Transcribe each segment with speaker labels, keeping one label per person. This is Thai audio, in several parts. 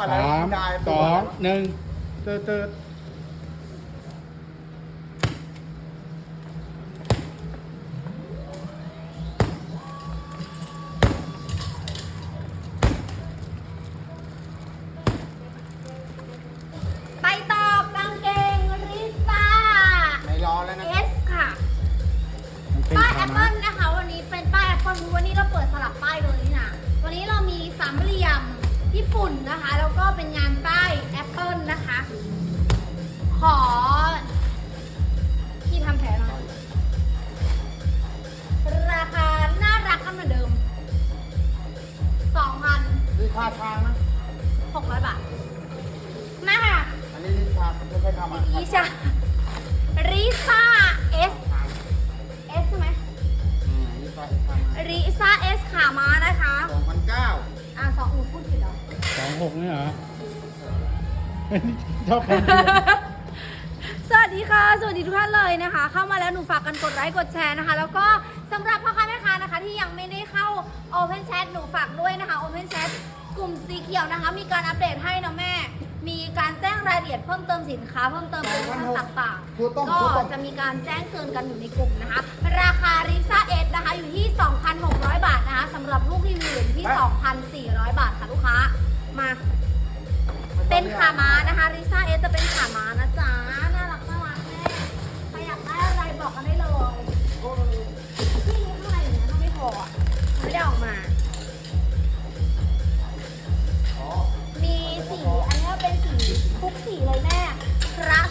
Speaker 1: ก่อนแล้ว
Speaker 2: สาม
Speaker 1: ได้
Speaker 2: สองหนึ่ง เติร์ดเติร์า
Speaker 3: ทา
Speaker 1: งนะ
Speaker 3: บาท มาค่ะ
Speaker 1: อันนี้นี่ค่าไม่ใช่ค่ามา
Speaker 3: ริชาริซ่าเอสเอสใช่ไหม
Speaker 1: อืมนี่ค่าค่ามา
Speaker 3: ริซ่าเอสขาม้านะคะ
Speaker 1: สองพันเก้า
Speaker 3: อะสองหนูพูดผิดเหรอ
Speaker 2: สองหกนี่เหรอเฮ้ยชอบคนเดียว
Speaker 3: สวัสดีค่ะ สวัสดีทุกท่านเลยนะคะ เข้ามาแล้วหนูฝากกันกดไลค์กดแชร์นะคะ แล้วก็สำหรับพ่อค้าแม่ค้านะคะที่ยังไม่ได้เข้า Open Chat หนูฝากด้วยนะคะ Open Chat กลุ่มสีเขียวนะคะ มีการอัปเดตให้นะแม่ มีการแจ้งรายละเอียดเพิ่มเติมสินค้าเพิ่มเติมโปรโมชั่นต่าง
Speaker 1: ตัวต้ม
Speaker 3: ๆก็
Speaker 1: ตัวต้ม
Speaker 3: จะมีการแจ้งเตือนกันอยู่ในกลุ่มนะคะ ราคาริซ่าเอสนะคะอยู่ที่ 2,600 บาทนะคะสำหรับลูกรีวิวอยู่ที่ 2,400 บาทค่ะลูกค้า มา เป็นขาม้านะคะริซ่าเอสจะเป็นขาม้านะจ๊ะน่า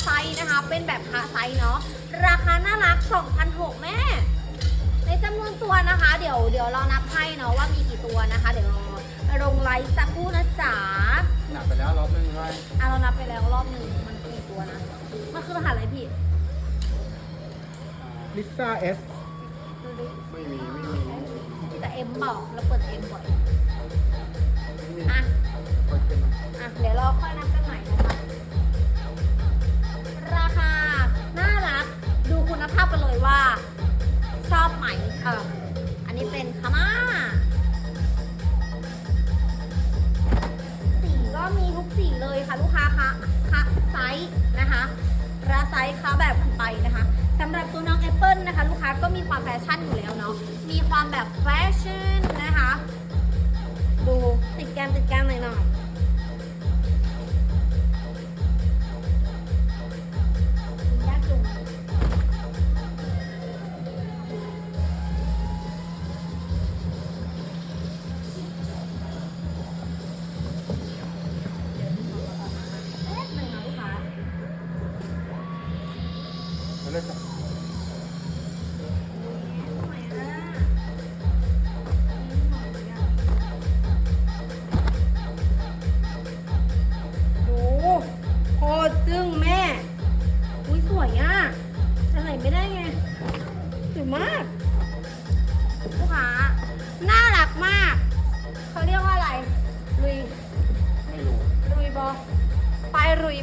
Speaker 3: ซส์นะคะ เป็นแบบคระไซส์เนาะ ราคาน่ารัก2,600แม่ ในจำนวนตัวนะคะ เดี๋ยวเดี๋ยวเรานับให้เนาะว่ามีกี่ตัวนะคะ เดี๋ยวรอลงไลฟ์สักครู่นะจ๊ะ
Speaker 1: หนักไปแล้วรอบนึงเลย
Speaker 3: อะเรานับไปแล้วรอบหนึ่งมันกี่ตัวนะ มันคือรหัสอะไรพี่
Speaker 2: ลิซ่าเอส
Speaker 3: ดูดิ
Speaker 1: ไม่มีไม่มี
Speaker 3: แต่เอ็มบอกเราเปิดเอ็มบ่อย
Speaker 1: ไม่มี
Speaker 3: อะ
Speaker 1: ค่อยขึ้นมา
Speaker 3: อะ เดี๋ยวเราค่อยนับกันใหม่นะคะ อบไหมเอออันนี้เป็นคาม่าสีก็มีทุกสีเลยค่ะลูกค้าคะคะไซส์นะคะราไซส์คะแบบไปนะคะสำหรับตัวน้องแอปเปิลนะคะ ลูกค้าก็มีความแฟชั่นอยู่แล้วเนาะมีความแบบแฟชั่นนะคะ ดูติดแกมติดแกมหน่อยห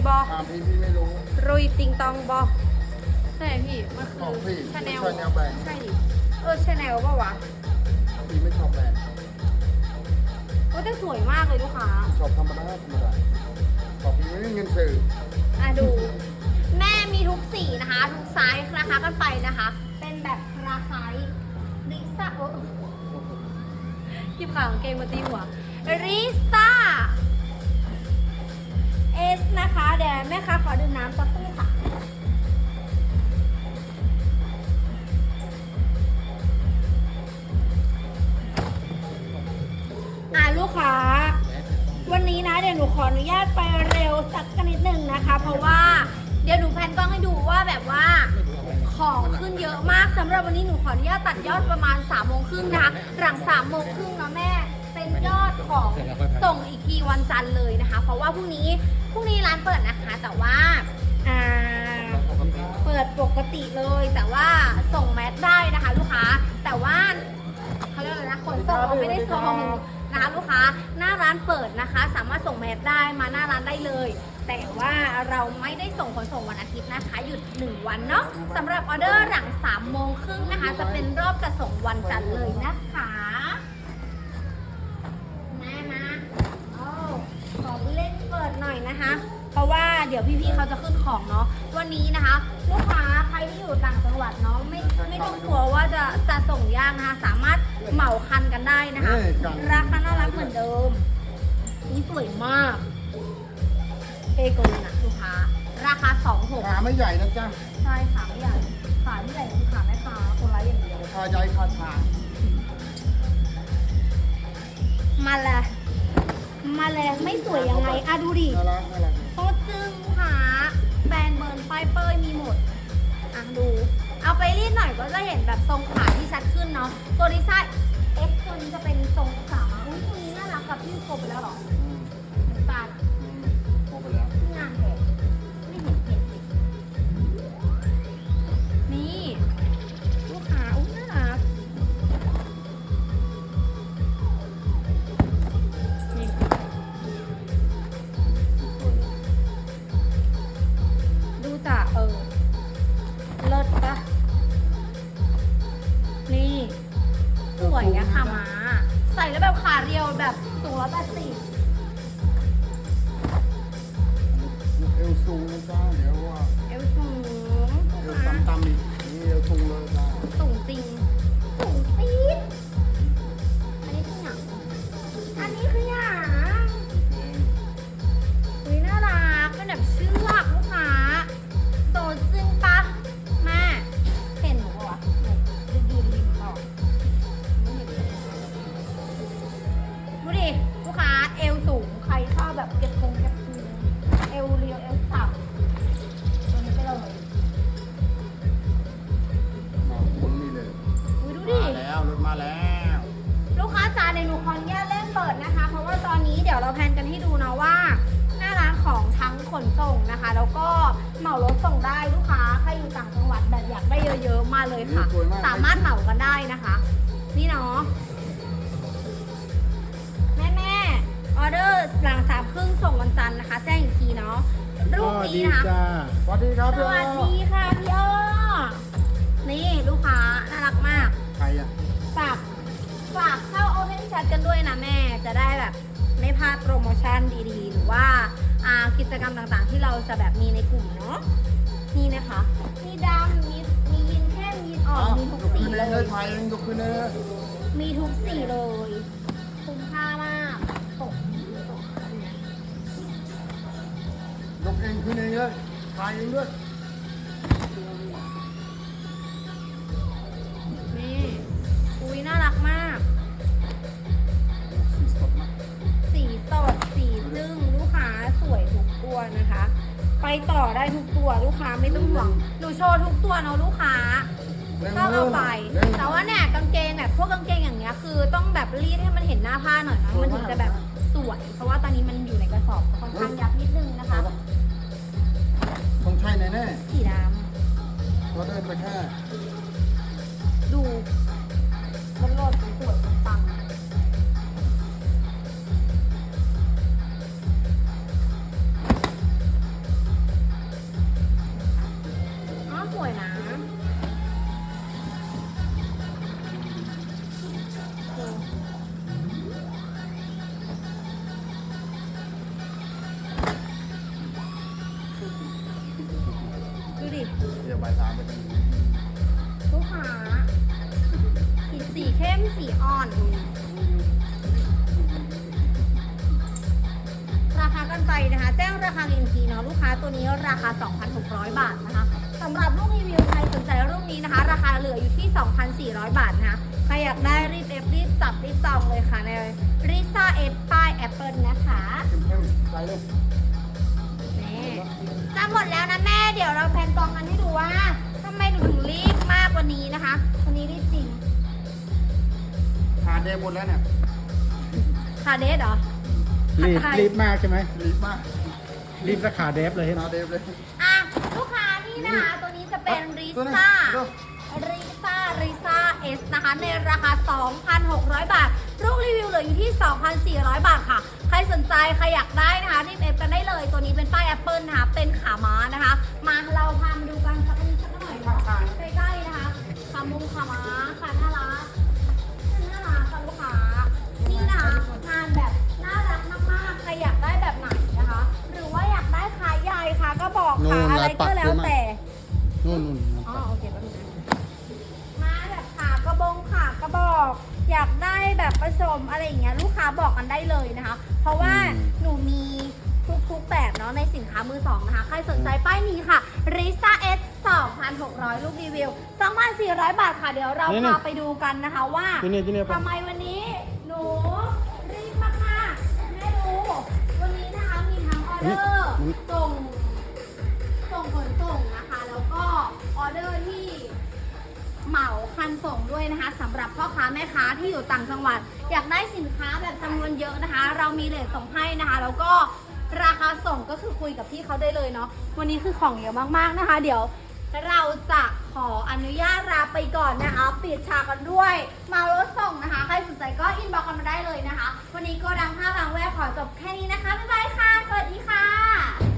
Speaker 3: บ
Speaker 1: อ
Speaker 3: ตาม
Speaker 1: พี่พี่ไม่รู้
Speaker 3: รุยติงตองบอใช่พี่ มันคื
Speaker 1: ของพี่
Speaker 3: ชาแนล
Speaker 1: Chanel แบรนด์
Speaker 3: ใช่ดิเออชาแนลป่าวะ
Speaker 1: พี่ไม่ชอบแบรนด์
Speaker 3: โอ้แต่สวยมากเลยลูกค้า
Speaker 1: ชอบธรรมดาธรรมดาของพี่ไม่มีเงินซื้อ
Speaker 3: อะดู แม่มีทุกสีนะคะ ทุกไซส์นะคะกันไปนะคะ เป็นแบบราไซส์ลิซ่าโอ้หยิบขากางเกงมาตีหัวริซ่า แม่ค้าขอดื่มน้ำสักครู่ค่ะอะลูกค้า วันนี้นะเดี๋ยวหนูขออนุญาตไปเร็วสักกันนิดหนึ่งนะคะ เพราะว่าเดี๋ยวหนูแพนกล้องให้ดูว่าแบบว่าของขึ้นเยอะมากสำหรับวันนี้หนูขออนุญาตตัดยอดประมาณ3ามโมงครึ่งนะคะหลัง3ามโมงครึ่งนะแม่ เป็นยอดของส่งอีกทีวันจันทร์เลยนะคะ เพราะว่าพรุ่งนี้ พรุ่งนี้ร้านเปิดนะคะแต่ว่าอ่าเปิดปกติเลย แต่ว่าส่งแมสได้นะคะ ลูกค้า แต่ว่าเขาเรียกอะไรนะขนส่งเราไม่ได้ส่งนะคะลูกค้าหน้าร้านเปิดนะคะ สามารถส่งแมสได้มาหน้าร้านได้เลย แต่ว่าเราไม่ได้ส่งขนส่งวันอาทิตย์นะคะ หยุด 1 วันเนาะสำหรับออเดอร์หลัง3โมงครึ่งนะคะ จะเป็นรอบจะส่งวันจันทร์เลยนะคะมามาโอ้ขอเล่น นะคะ เพราะว่าเดี๋ยวพี่ๆเขาจะขึ้นของเนาะวันนี้นะคะ ลูกค้าใครที่อยู่ต่างจังหวัดเนาะไม่ไม่ต้องกลัวว่าจะจะส่งยากนะคะสามารถเหมาคันกันได้นะคะ ราคาน่ารักเหมือนเดิมนี่สวยมากเอโกนนะลูกค้าราคาสองหก
Speaker 1: ขาไม่ใหญ่นะจ๊ะ
Speaker 3: ใช่ขาไม่ใหญ่ขาไม่ใหญ่คือขาแม่ค้าคนละอย่างเดียว
Speaker 1: ขาใหญ่ขาชา
Speaker 3: มาเลย มาเลยไม่สวยยังไงอะดูดิ
Speaker 1: น่ารักน่ารัก
Speaker 3: โคตรจึงค่ะแบรนด์เบิร์นป้ายเป้ยมีหมด อะดู เอาไปรีดหน่อยก็จะเห็นแบบทรงขาที่ชัดขึ้นเนาะ ตัวดีไซน์ X ตัวนี้จะเป็นทรงขามาอุ้ยตัวนี้น่ารักกับพี่โกไปแล้วเหรอ
Speaker 1: อืม
Speaker 3: น้ำตาล
Speaker 1: แบ
Speaker 3: บสูงร้อยแปดสิบ
Speaker 1: เอวสูงนะจ๊ะเดี๋ยวว่า
Speaker 3: เอวสูง
Speaker 1: เอว
Speaker 3: นะคะ
Speaker 1: ต่ำๆอีกนี่เอวสูงเลยจ้ะ
Speaker 3: สูงจริง สูงปี๊ด แล้วร
Speaker 1: ถมาแล้ว
Speaker 3: ลูกค้าจ๋าในหนูขออนุญาตเล่นเปิดนะคะ เพราะว่าตอนนี้เดี๋ยวเราแพลนกันให้ดูนะว่า หน้าร้านของทั้งขนส่งนะคะ แล้วก็เหมารถส่งได้ลูกค้าใครอยู่ต่างจังหวัดแบบอยากได้เยอะๆมาเลยค่ะสามารถเหมากันได้นะคะ นี่เนาะแม่แม่ๆออเดอร์หลังสามครึ่งส่งวันจันทร์นะคะ แจ้งอีกทีเนาะรูป
Speaker 2: ก็
Speaker 3: นี้
Speaker 2: ดี
Speaker 3: นะคะ
Speaker 2: จ้า
Speaker 1: สวัสดีครับ
Speaker 3: ส
Speaker 1: พี่
Speaker 3: วัสดีค่ะพี่อ้อนี่ลูกค้าน่ารักมาก
Speaker 1: ใครอะ
Speaker 3: ฝากฝากเข้าโอเพนแชทกันด้วยนะแม่ จะได้แบบไม่พลาดโปรโมชั่นดีๆ หรือว่าอ่ากิจกรรมต่างๆ ที่เราจะแบบมีในกลุ่มเนาะ นี่นะคะ มีดำมีมียินเข้มยินอ่อนมีทุก
Speaker 1: ยก
Speaker 3: สี
Speaker 1: ขึ้น
Speaker 3: เล
Speaker 1: เลยเลย
Speaker 3: ย
Speaker 1: ไทยเองยกขึ้นเลย
Speaker 3: มีทุกสีเลย คุ้มค่ามากตกตกอันเนี้ย
Speaker 1: ยกเองขึ้นเองเลยไทยเองด้วย
Speaker 3: นี่ ทุกตัวลูกค้าไม่ต้องห่วงหนูโชว์ทุกตัวเนาะลูกค้าก็เอาไป แต่ว่าเนี่ยกางเกงแบบพวกกางเกงอย่างเงี้ยคือต้องแบบรีดให้มันเห็นหน้าผ้าหน่อยนะมันถึงจะแบบสวย เพราะว่าตอนนี้มันอยู่ในกระสอบค่อนข้างยับนิดนึงนะคะ
Speaker 1: นไป
Speaker 3: นะคะ แจ้งราคาอีกทีเนาะลูกค้าตัวนี้ราคา 2,600 บาทนะคะสำหรับลูกรีวิวใครสนใจรูปนี้นะคะ ราคาเหลืออยู่ที่ 2,400 บาทนะคะใครอยากได้รีบเอฟรีบจับรีบจองเลยค่ะในริซ่าเอฟป้ายแอปเปิลนะคะ
Speaker 1: เข้มๆใส่เลย
Speaker 3: นี่จะหมดแล้วนะแม่เดี๋ยวเราแพนกองกันให้ดูว่าทำไมหนูถึงรีบมากกว่านี้นะคะวันนี้รีบจริง
Speaker 1: ขาเดบหมดแล้วเนี่ย
Speaker 3: คาเดสเหรอ
Speaker 2: รีบ
Speaker 3: ใคร
Speaker 2: รีบมากใช่ไหม
Speaker 1: รีบมาก
Speaker 2: รีบสาขาเดฟเลย
Speaker 1: ขาเดบเลย
Speaker 3: อะลูกค้านี่นะคะตัวนี้จะเป็นริ
Speaker 1: ตัวนี้
Speaker 3: ซ่า
Speaker 1: ดู
Speaker 3: ริซ่าริซ่าเอสนะคะในราคา 2,600 บาทลูกรีวิวเหลืออยู่ที่ 2,400 บาทค่ะ ใครสนใจ ใครอยากได้นะคะรีบเอฟกันได้เลย ตัวนี้เป็นป้ายแอปเปิลนะคะ เป็นขาม้านะคะ มาเราพามาดูกันสักนิดสักหน่อยเนาะใกล้ๆนะคะขามุงขาม้าค่ะน่ารัก นู่ขานอะไร
Speaker 2: ลายปั
Speaker 3: ก็
Speaker 2: ก
Speaker 3: แล้ว
Speaker 2: เยอะมาก
Speaker 3: แต่
Speaker 2: นู่นนู่น
Speaker 3: อ๋อโอเคแป๊บนึงนะมาแบบขากระบงขากระบอก อยากได้แบบผสมอะไรอย่างเงี้ยลูกค้าบอกกันได้เลยนะคะ เพราะว่าหนูมีทุกๆแบบเนาะในสินค้ามือสองนะคะ ใครสนใจป้ายนี้ค่ะ r i s a S 2,600 ลูกรีวิว 2,400 บาทค่ะ เดี๋ยวเราพาไปดูกันนะคะว่า
Speaker 2: ที่นี่ที่นี่ไป
Speaker 3: ทำไมวันนี้หนูรีบมากๆแม่ดูวันนี้นะคะมีทั้งออเดอร์ส่งส่งข นส่งนะคะ แล้วก็ออเดอร์ที่เหมาคันส่งด้วยนะคะสำหรับพ่อค้าแม่ค้าที่อยู่ต่างจังหวัด อยากได้สินค้าแบบจำนวนเยอะนะคะ เรามีเลทส่งให้นะคะ แล้วก็ราคาส่งก็คือคุยกับพี่เขาได้เลยเนาะวันนี้คือของเยอะมากๆนะคะ เดี๋ยวเราจะขออนุญาตลาไปก่อนนะคะ ปิดฉากกันด้วย มารถส่งนะคะ ใครสนใจก็อินบ็อกกันมาได้เลยนะคะ วันนี้โก็ดังห้าบางแวกขอจบแค่นี้นะคะ บ๊ายบายค่ะ สวัสดีค่ะ